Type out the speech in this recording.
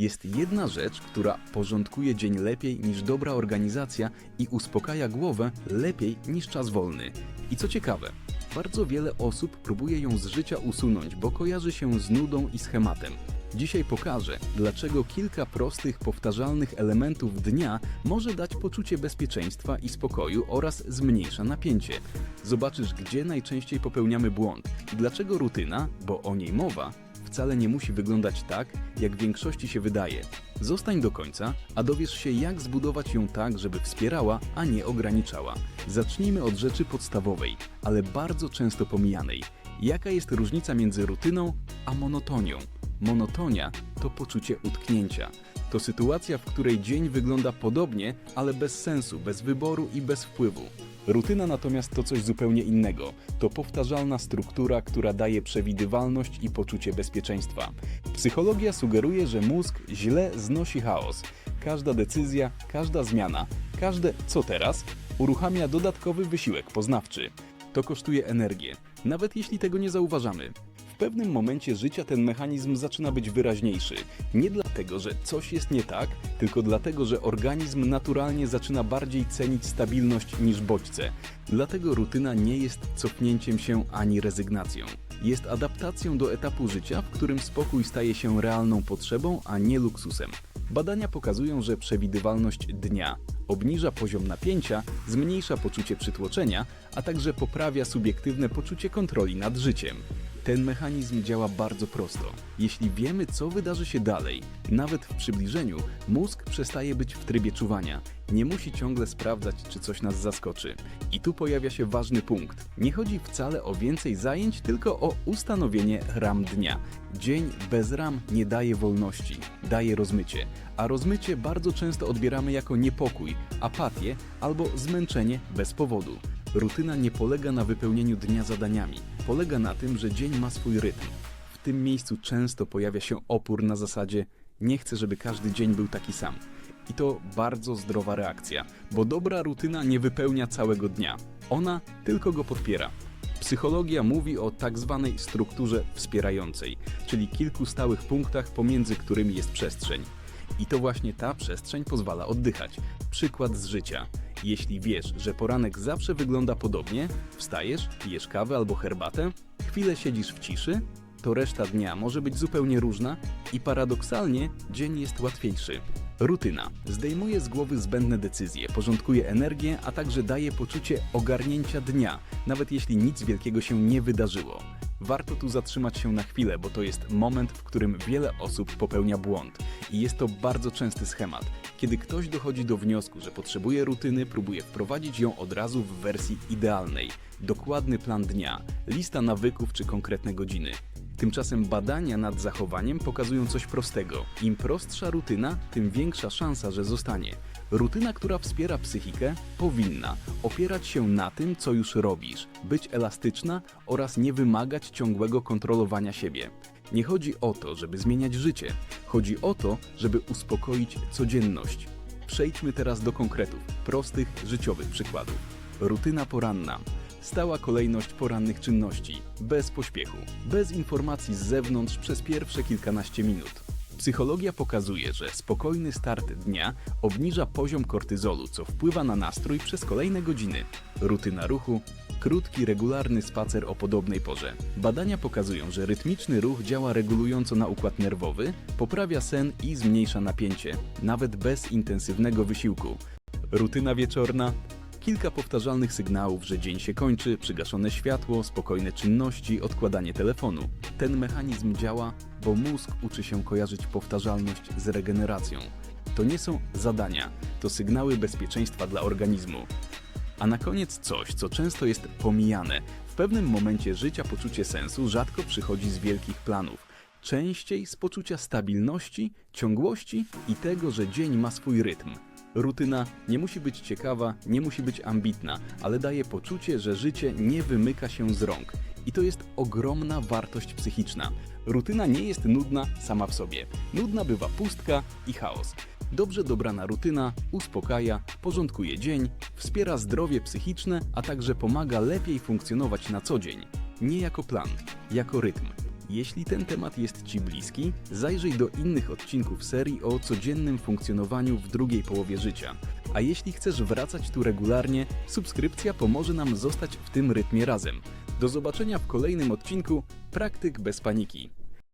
Jest jedna rzecz, która porządkuje dzień lepiej niż dobra organizacja i uspokaja głowę lepiej niż czas wolny. I co ciekawe, bardzo wiele osób próbuje ją z życia usunąć, bo kojarzy się z nudą i schematem. Dzisiaj pokażę, dlaczego kilka prostych, powtarzalnych elementów dnia może dać poczucie bezpieczeństwa i spokoju oraz zmniejsza napięcie. Zobaczysz, gdzie najczęściej popełniamy błąd i dlaczego rutyna, bo o niej mowa, wcale nie musi wyglądać tak, jak większości się wydaje. Zostań do końca, a dowiesz się, jak zbudować ją tak, żeby wspierała, a nie ograniczała. Zacznijmy od rzeczy podstawowej, ale bardzo często pomijanej. Jaka jest różnica między rutyną a monotonią? Monotonia to poczucie utknięcia. To sytuacja, w której dzień wygląda podobnie, ale bez sensu, bez wyboru i bez wpływu. Rutyna natomiast to coś zupełnie innego. To powtarzalna struktura, która daje przewidywalność i poczucie bezpieczeństwa. Psychologia sugeruje, że mózg źle znosi chaos. Każda decyzja, każda zmiana, każde co teraz uruchamia dodatkowy wysiłek poznawczy. To kosztuje energię, nawet jeśli tego nie zauważamy. Pewnym momencie życia ten mechanizm zaczyna być wyraźniejszy. Nie dlatego, że coś jest nie tak, tylko dlatego, że organizm naturalnie zaczyna bardziej cenić stabilność niż bodźce. Dlatego rutyna nie jest cofnięciem się ani rezygnacją. Jest adaptacją do etapu życia, w którym spokój staje się realną potrzebą, a nie luksusem. Badania pokazują, że przewidywalność dnia obniża poziom napięcia, zmniejsza poczucie przytłoczenia, a także poprawia subiektywne poczucie kontroli nad życiem. Ten mechanizm działa bardzo prosto. Jeśli wiemy, co wydarzy się dalej, nawet w przybliżeniu, mózg przestaje być w trybie czuwania. Nie musi ciągle sprawdzać, czy coś nas zaskoczy. I tu pojawia się ważny punkt. Nie chodzi wcale o więcej zajęć, tylko o ustanowienie ram dnia. Dzień bez ram nie daje wolności, daje rozmycie. A rozmycie bardzo często odbieramy jako niepokój, apatię albo zmęczenie bez powodu. Rutyna nie polega na wypełnieniu dnia zadaniami. Polega na tym, że dzień ma swój rytm. W tym miejscu często pojawia się opór na zasadzie nie chcę, żeby każdy dzień był taki sam. I to bardzo zdrowa reakcja, bo dobra rutyna nie wypełnia całego dnia. Ona tylko go podpiera. Psychologia mówi o tak zwanej strukturze wspierającej, czyli kilku stałych punktach, pomiędzy którymi jest przestrzeń. I to właśnie ta przestrzeń pozwala oddychać. Przykład z życia. Jeśli wiesz, że poranek zawsze wygląda podobnie, wstajesz, pijesz kawę albo herbatę, chwilę siedzisz w ciszy, to reszta dnia może być zupełnie różna i paradoksalnie dzień jest łatwiejszy. Rutyna zdejmuje z głowy zbędne decyzje, porządkuje energię, a także daje poczucie ogarnięcia dnia, nawet jeśli nic wielkiego się nie wydarzyło. Warto tu zatrzymać się na chwilę, bo to jest moment, w którym wiele osób popełnia błąd. I jest to bardzo częsty schemat. Kiedy ktoś dochodzi do wniosku, że potrzebuje rutyny, próbuje wprowadzić ją od razu w wersji idealnej. Dokładny plan dnia, lista nawyków czy konkretne godziny. Tymczasem badania nad zachowaniem pokazują coś prostego. Im prostsza rutyna, tym większa szansa, że zostanie. Rutyna, która wspiera psychikę, powinna opierać się na tym, co już robisz, być elastyczna oraz nie wymagać ciągłego kontrolowania siebie. Nie chodzi o to, żeby zmieniać życie, chodzi o to, żeby uspokoić codzienność. Przejdźmy teraz do konkretów, prostych, życiowych przykładów. Rutyna poranna. Stała kolejność porannych czynności, bez pośpiechu, bez informacji z zewnątrz przez pierwsze kilkanaście minut. Psychologia pokazuje, że spokojny start dnia obniża poziom kortyzolu, co wpływa na nastrój przez kolejne godziny. Rutyna ruchu, krótki, regularny spacer o podobnej porze. Badania pokazują, że rytmiczny ruch działa regulująco na układ nerwowy, poprawia sen i zmniejsza napięcie, nawet bez intensywnego wysiłku. Rutyna wieczorna Kilka powtarzalnych sygnałów, że dzień się kończy, przygaszone światło, spokojne czynności, odkładanie telefonu. Ten mechanizm działa, bo mózg uczy się kojarzyć powtarzalność z regeneracją. To nie są zadania, to sygnały bezpieczeństwa dla organizmu. A na koniec coś, co często jest pomijane. W pewnym momencie życia poczucie sensu rzadko przychodzi z wielkich planów. Częściej z poczucia stabilności, ciągłości i tego, że dzień ma swój rytm. Rutyna nie musi być ciekawa, nie musi być ambitna, ale daje poczucie, że życie nie wymyka się z rąk. I to jest ogromna wartość psychiczna. Rutyna nie jest nudna sama w sobie. Nudna bywa pustka i chaos. Dobrze dobrana rutyna uspokaja, porządkuje dzień, wspiera zdrowie psychiczne, a także pomaga lepiej funkcjonować na co dzień. Nie jako plan, jako rytm. Jeśli ten temat jest Ci bliski, zajrzyj do innych odcinków serii o codziennym funkcjonowaniu w drugiej połowie życia. A jeśli chcesz wracać tu regularnie, subskrypcja pomoże nam zostać w tym rytmie razem. Do zobaczenia w kolejnym odcinku Praktyk bez paniki.